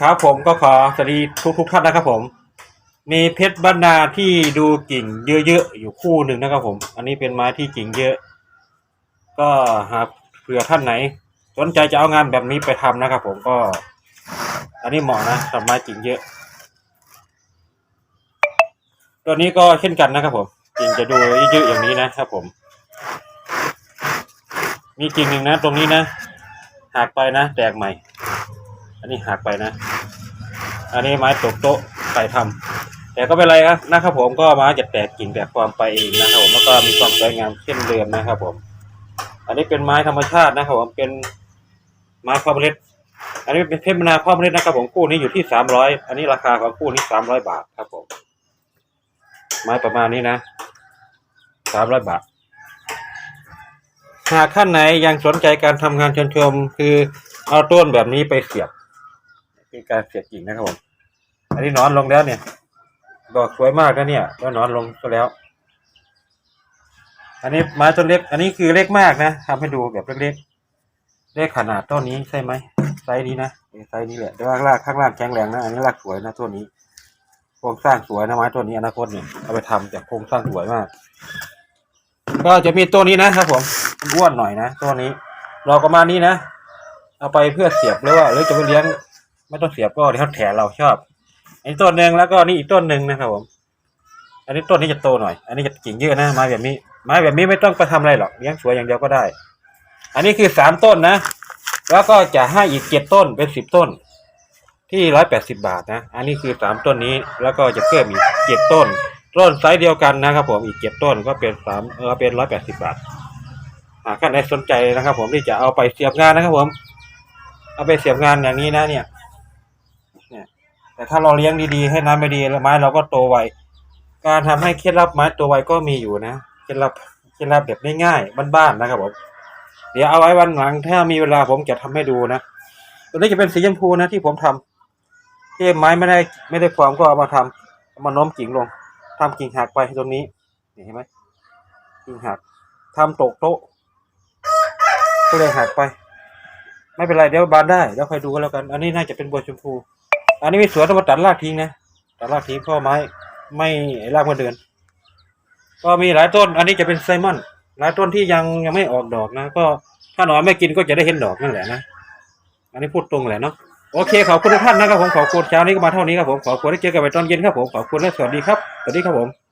ครับผมก็ขอสวัสดีทุกทุกท่านนะครับผม มีเพชรบรรณาที่ดูกิ่งเยอะๆอยู่คู่หนึ่งนะครับผม อันนี้เป็นไม้ที่กิ่งเยอะ ก็หากเผื่อท่านไหน สนใจจะเอางานแบบนี้ไปทำนะครับผมก็ อันนี้เหมาะนะสำหรับไม้กิ่งเยอะ ตัวนี้ก็เช่นกันนะครับผมกิ่งจะดูเยอะๆอย่างนี้นะครับผม มีกิ่งหนึ่งนะ ตรงนี้นะหักไปนะแตกใหม่ อันนี้หักไปนะ อันนี้ไม้ตกโต๊ะใส่ทำแต่ก็ไม่เป็นไรครับนะครับผมก็ไม้จะแตกกิ่งแตกความไปเองนะครับผมแล้วก็มีความสวยงามเช่นเดิมนะครับผม อันนี้เป็นไม้ธรรมชาตินะครับผมเป็นไม้พ่อเมล็ด อันนี้เป็นเพชรมนาพ่อเมล็ดนะครับผมคู่นี้อยู่ที่สามร้อยอันนี้ราคาของคู่นี้สามร้อยบาทครับผม ไม้ประมาณนี้นะสามร้อยบาทหากท่านไหนยังสนใจการทำงานชนชม คือเอาต้นแบบนี้ไปเสียบ คือการเสียบกิ่งนะครับผมอันนี้นอนลงแล้วเนี่ย ดอกสวยมากนะเนี่ยก็นอนลงก็แล้ว อันนี้ไม้ต้นเล็ก อันนี้คือเล็กมากนะทำให้ดูแบบเล็กๆเลขขนาดต้นนี้ใช่ไหมไซส์นี้นะไซส์นี้แหละแต่ว่ารากข้างล่างแข็งแรงนะอันนี้รากสวยนะต้นนี้โครงสร้างสวยนะไม้ต้นนี้อนาคตเนี่ยเอาไปทำจากโครงสร้างสวยมากก็จะมีตัวนี้นะครับผมอ้วนหน่อยนะตัวนี้ เราก็มานี้นะ เอาไปเพื่อเสียบหรือว่าหรือจะไปเลี้ยง ไม่ต้องเสียบก็เดี๋ยวแถเราชอบ อันนี้ต้นหนึ่งแล้วก็นี่อีกต้นหนึ่งนะครับผม อันนี้ต้นนี้จะโตหน่อย อันนี้จะกิ่งเยอะนะไม้แบบนี้ไม้แบบนี้ไม่ต้องไปทำอะไรหรอกเลี้ยงสวยอย่างเดียวก็ได้ อันนี้คือสามต้นนะ แล้วก็จะให้อีกเจ็ดต้นเป็นสิบต้น ที่ร้อยแปดสิบาทนะ อันนี้คือสามต้นนี้แล้วก็จะเพิ่มอีกเจ็ดต้น ต้นไซส์เดียวกันนะครับ ผมอีกเจ็ดต้นก็เป็นสามเออเป็นร้อยแปดสิบาทหากท่านใดสนใจนะครับ ผมที่จะเอาไปเสียบงานนะครับ ผม เอาไปเสียบงานอย่างนี้นะเนี่ย แต่ถ้าเราเลี้ยงดีๆ ให้น้ำไม่ดีไม้เราก็โตไวการทำให้เคล็ดลับไม้โตไวก็มีอยู่นะเคล็ดลับเคล็ดลับแบบง่ายๆบ้านๆนะครับผมเดี๋ยวเอาไว้วันหลังถ้ามีเวลาผมจะทำให้ดูนะตัวนี้จะเป็นสีชมพูนะที่ผมทำที่ไม้ไม่ได้ไม่ได้ฟอร์มก็เอามาทำเอามาโน้มกิ่งลงทำกิ่งหักไปตรงนี้เห็นไหมกิ่งหักทำตกโต๊ะก็เลยหักไป ไม่เป็นไรเดี๋ยวบานได้เดี๋ยวค่อยดูกันแล้วกัน อันนี้น่าจะเป็นบัวชมพู อันนี้มีสวนต้องมาตัดรากทิ้งนะตัดรากทิ้งเพราะไม้ ไม่รากมาเดินก็มีหลายต้น อันนี้จะเป็นไซมอนหลายต้นที่ยังยังไม่ออกดอกนะ ก็ถ้าหนอนไม่กินก็จะได้เห็นดอกนั่นแหละนะ อันนี้พูดตรงแหละเนาะโอเคขอบคุณทุกท่านนะครับผมขอบคุณเช้านี้ก็มาเท่านี้ครับผมขอบคุณที่เจอกันไปตอนเย็นครับผมขอบคุณและสวัสดีครับสวัสดีครับผม